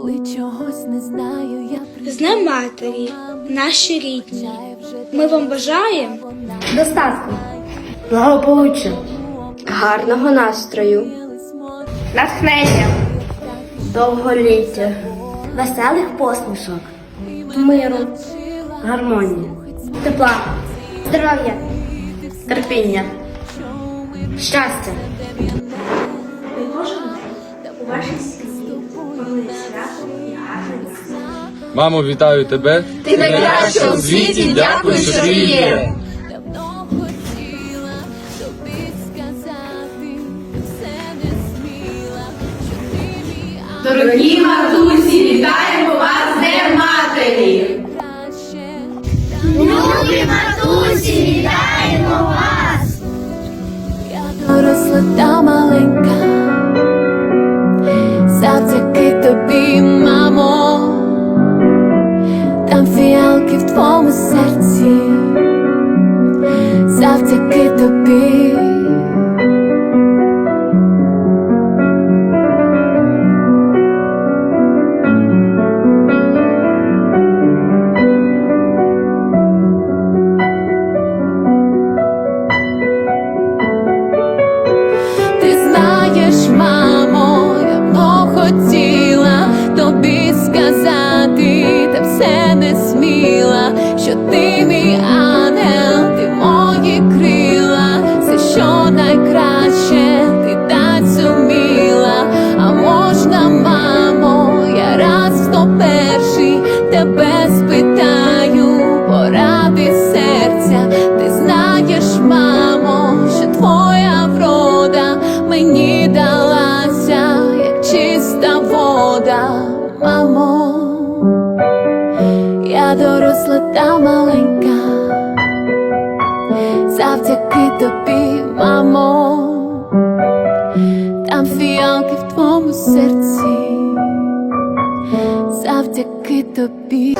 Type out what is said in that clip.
коли чогось не знаю, я З Днем матері, наші рідні. Ми вам бажаємо? Достатку, благополуччя, гарного настрою, натхнення, довголіття, веселих посмішок, миру, гармонії, тепла, здоров'я, терпіння, щастя. У вашій сім'ї Мамо, вітаю тебе. Ти найкраща у світі, дякую, що ти є. давно хотіла тобі сказати, все не сміла, що ти мій Дорогі матусі, вітаємо вас фіалки в твоєму серці, завдяки тобі. Не я доросла та маленька, завдяки тобі, мамо, там фіалки в твоєму серці, завдяки тобі.